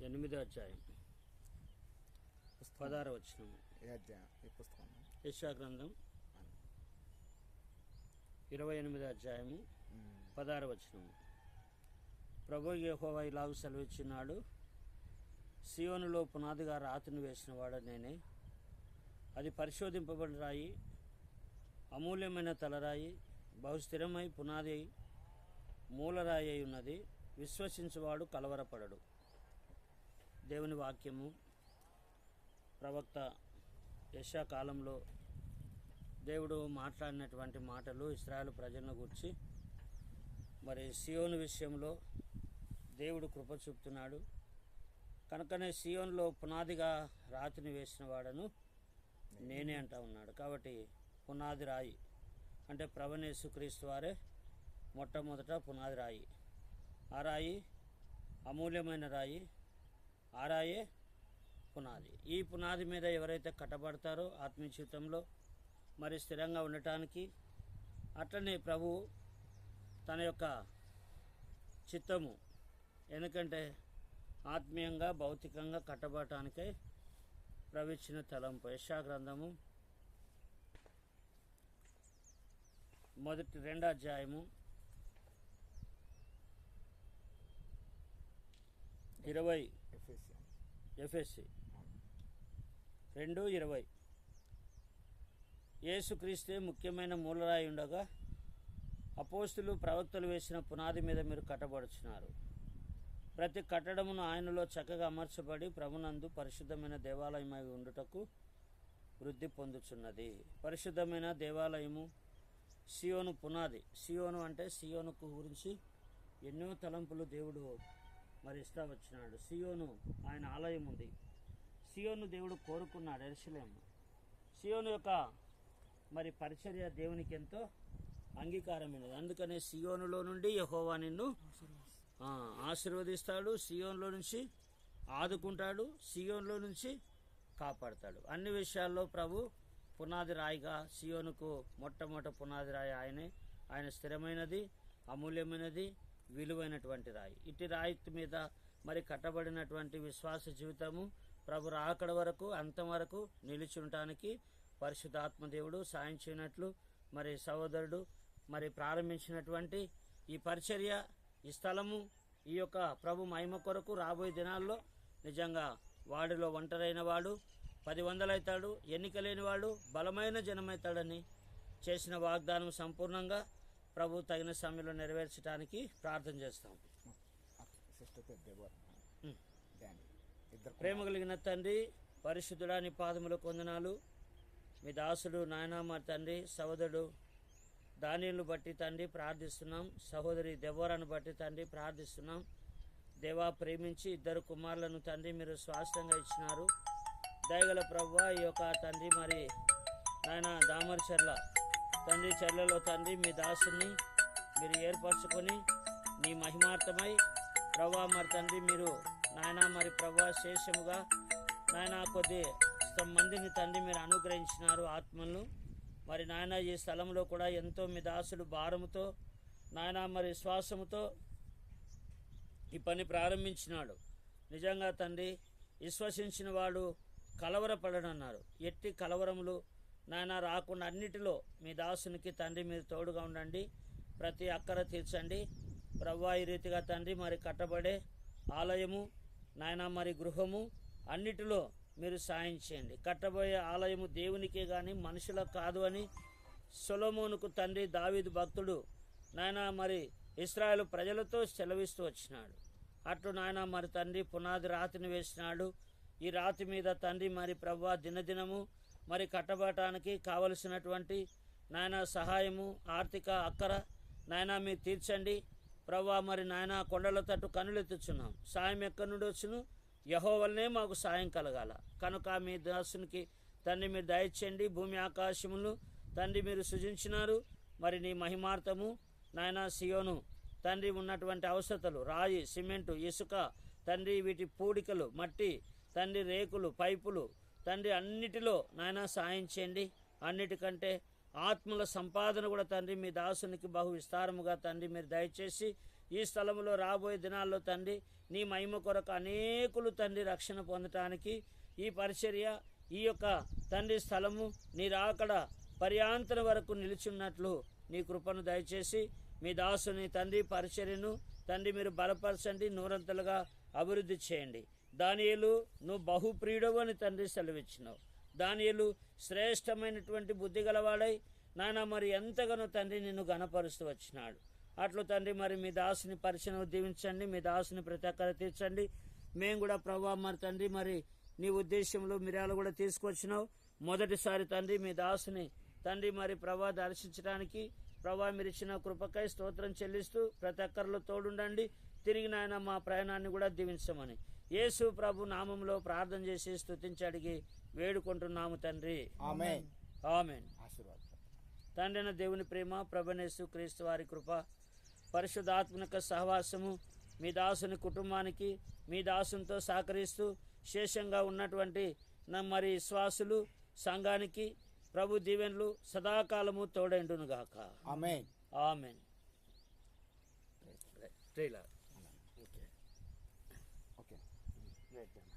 ఎనిమిదో అధ్యాయం. పదహారు వచ్చిన పుస్తకం యశా గ్రంథం ఇరవై ఎనిమిదో అధ్యాయము పదహారు వచనము. ప్రభు యెహోవా ఇలాగు సెలవిచ్చినాడు సియోనులో పునాదిగా రాతిని వేసిన వాడు నేనే. అది పరిశోధింపబడిన రాయి అమూల్యమైన తలరాయి బహుస్థిరమై పునాది మూలరాయి అయి ఉన్నది. విశ్వసించువాడు కలవరపడడు. దేవుని వాక్యము ప్రవక్త యశా కాలంలో దేవుడు మాట్లాడినటువంటి మాటలు ఇస్రాయల్ ప్రజలను గుర్చి మరి సియోను విషయంలో దేవుడు కృప చూపుతున్నాడు. కనుకనే సియోన్లో పునాదిగా రాతిని వేసిన వాడను నేనే అంటా ఉన్నాడు. కాబట్టి పునాది రాయి అంటే ప్రవణేశు క్రీస్తు వారే మొట్టమొదట పునాది రాయి. ఆ రాయి అమూల్యమైన రాయి. ఆరాయే పునాది. ఈ పునాది మీద ఎవరైతే కట్టబడతారో ఆత్మీయ జీవితంలో మరి స్థిరంగా ఉండటానికి అట్లనే ప్రభు తన యొక్క చిత్తము ఎందుకంటే ఆత్మీయంగా భౌతికంగా కట్టబడటానికై ప్రవిచ్చిన తలంపు. యశా గ్రంథము మొదటి రెండో అధ్యాయము ఇరవై. ఎఫ్ఎస్సి. రెండు ఇరవై. యేసుక్రీస్తే ముఖ్యమైన మూలరాయి ఉండగా అపోస్తులు ప్రవక్తలు వేసిన పునాది మీద మీరు కట్టబడుచున్నారు ప్రతి కట్టడమును ఆయనలో చక్కగా అమర్చబడి ప్రభునందు పరిశుద్ధమైన దేవాలయమై ఉండుటకు వృద్ధి పొందుచున్నది. పరిశుద్ధమైన దేవాలయము సియోను పునాది. సియోను అంటే సియోనుకు గురించి ఎన్నో తలంపులు దేవుడు మరి ఇస్తా వచ్చినాడు. సియోను ఆయన ఆలయం ఉంది. సియోను దేవుడు కోరుకున్నాడు ఎరుసలేము సియోను యొక్క మరి పరిచర్య దేవునికి ఎంతో అంగీకారమైనది. అందుకనే సియోనులో నుండి యహోవా నిన్ను ఆశీర్వదిస్తాడు సియోన్లో నుంచి ఆదుకుంటాడు సియోన్లో నుంచి కాపాడతాడు. అన్ని విషయాల్లో ప్రభు పునాది రాయిగా సియోనుకు మొట్టమొదటి పునాది రాయి ఆయనే. ఆయన స్థిరమైనది అమూల్యమైనది విలువైనటువంటి రాయి. ఇటు రాయి మీద మరి కట్టబడినటువంటి విశ్వాస జీవితము ప్రభు రాకడ వరకు అంతం వరకు నిలిచి ఉండటానికి పరిశుద్ధాత్మ సాయం చేయనట్లు మరి సహోదరుడు మరి ప్రారంభించినటువంటి ఈ పరిచర్య ఈ స్థలము ఈ యొక్క ప్రభు మహిమ కొరకు రాబోయే దినాల్లో నిజంగా వాడిలో ఒంటరైన వాడు పది వందలవుతాడు ఎన్నిక లేని వాడు బలమైన జనమవుతాడని చేసిన వాగ్దానం సంపూర్ణంగా ప్రభు తగిన సమయంలో నెరవేర్చడానికి ప్రార్థన చేస్తాం. ప్రేమ కలిగిన తండ్రి పరిశుద్ధుడా నీ పాదములు కొందనాలు. మీ దాసుడు నాయన మా తండ్రి సహోదరుడు దానిని బట్టి తండ్రి ప్రార్థిస్తున్నాం. సహోదరి దెవ్వరాను బట్టి తండ్రి ప్రార్థిస్తున్నాం. దేవా ప్రేమించి ఇద్దరు కుమారులను తండ్రి మీరు స్వాస్థ్యంగా ఇచ్చినారు. దయగల ప్రవ్వా ఈ యొక్క తండ్రి మరి నాయన దామరచర్ల తండ్రి చెల్లెలో తండ్రి మీ దాసుని మీరు ఏర్పరచుకొని మీ మహిమార్థమై ప్రభా మరి తండ్రి మీరు నాయన మరి ప్రభా శేషముగా నాయన కొద్ది మందిని తండ్రి మీరు అనుగ్రహించినారు ఆత్మలను. మరి నాయన ఈ స్థలంలో కూడా ఎంతో మీ దాసుడు భారముతో నాయన మరి విశ్వాసముతో ఈ పని ప్రారంభించినాడు. నిజంగా తండ్రి విశ్వసించిన వాడు కలవరపడనన్నారు. ఎట్టి కలవరములు నాయన రాకుండా అన్నిటిలో మీ దాసునికి తండ్రి మీరు తోడుగా ఉండండి. ప్రతి అక్కర తీర్చండి. ప్రవ్వా ఈ రీతిగా తండ్రి మరి కట్టబడే ఆలయము నాయన మరి గృహము అన్నిటిలో మీరు సాయం చేయండి. కట్టబోయే ఆలయము దేవునికే కానీ మనుషులకు కాదు అని సొలమోనుకు తండ్రి దావీదు భక్తుడు నాయన మరి ఇస్రాయేల్ ప్రజలతో సెలవిస్తూ వచ్చినాడు. అట్లు నాయన మరి తండ్రి పునాది రాతిని వేసినాడు. ఈ రాతి మీద తండ్రి మరి ప్రభా దినదినము మరి కట్టబడటానికి కావలసినటువంటి నాయన సహాయము ఆర్థిక అక్కర. నాయన మీరు తీర్చండి. ప్రవ్వా మరి నాయన కొండల తట్టు కనులెత్తుచున్నాం. సాయం ఎక్కడి నుండి వచ్చును? యహో వల్లనే మాకు సాయం కలగాల. కనుక మీ దాసునికి తండ్రి మీరు దయచేయండి. భూమి ఆకాశములు తండ్రి మీరు సృజించినారు. మరి నీ మహిమార్థము నాయన సియోను తండ్రి ఉన్నటువంటి అవసరతలు రాయి సిమెంటు ఇసుక తండ్రి వీటి పూడికలు మట్టి తండ్రి రేకులు పైపులు తండ్రి అన్నిటిలో నాయన సాయం చేయండి. అన్నిటికంటే ఆత్మల సంపాదన కూడా తండ్రి మీ దాసునికి బహు విస్తారముగా తండ్రి మీరు దయచేసి ఈ స్థలంలో రాబోయే దినాల్లో తండ్రి నీ మహిమ కొరకు అనేకులు తండ్రి రక్షణ పొందటానికి ఈ పరిచర్య ఈ యొక్క తండ్రి స్థలము నీ రాకడ పర్యాంతరం వరకు నిలిచున్నట్లు నీ కృపను దయచేసి మీ దాసుని తండ్రి పరిచర్యను తండ్రి మీరు బలపరచండి నూరంతలుగా అభివృద్ధి చేయండి. దానియలు నువ్వు బహుప్రియుడవు అని తండ్రి సెలవిచ్చినావు. దానియలు శ్రేష్టమైనటువంటి బుద్ధి గలవాడై నానా మరి ఎంతగానో తండ్రి నిన్ను గణపరుస్తూ వచ్చినాడు. అట్లు తండ్రి మరి మీ దాసుని పరిచయం దీవించండి మీ దాసుని ప్రతి ఒక్కరు తీర్చండి. మేము కూడా ప్రభావ మరి తండ్రి మరి నీ ఉద్దేశంలో మిరాలు కూడా తీసుకొచ్చినావు. మొదటిసారి తండ్రి మీ దాసుని తండ్రి మరి ప్రభా దర్శించడానికి ప్రభా మీరు ఇచ్చిన కృపకై స్తోత్రం చెల్లిస్తూ ప్రతి ఒక్కరిలో తోడుండండి. తిరిగి నాయన మా ప్రయాణాన్ని కూడా దీవించమని. యేసు ప్రభు నామంలో ప్రార్థన చేసి స్తుతించి అడిగి వేడుకుంటున్నాము తండ్రి. ఆమె ఆమెన్. ఆశీర్వాదం. తండ్రి అయిన దేవుని ప్రేమ ప్రభనేసు క్రీస్తు వారి కృప పరిశుద్ధాత్మక సహవాసము మీ దాసుని కుటుంబానికి మీ దాసునితో సహకరిస్తూ శేషంగా ఉన్నటువంటి నా మరి విశ్వాసులు సంఘానికి ప్రభు దీవెనలు సదాకాలము తోడైండును గాక ఆమె ఆమెన్. ట్రైలర్. Nathan.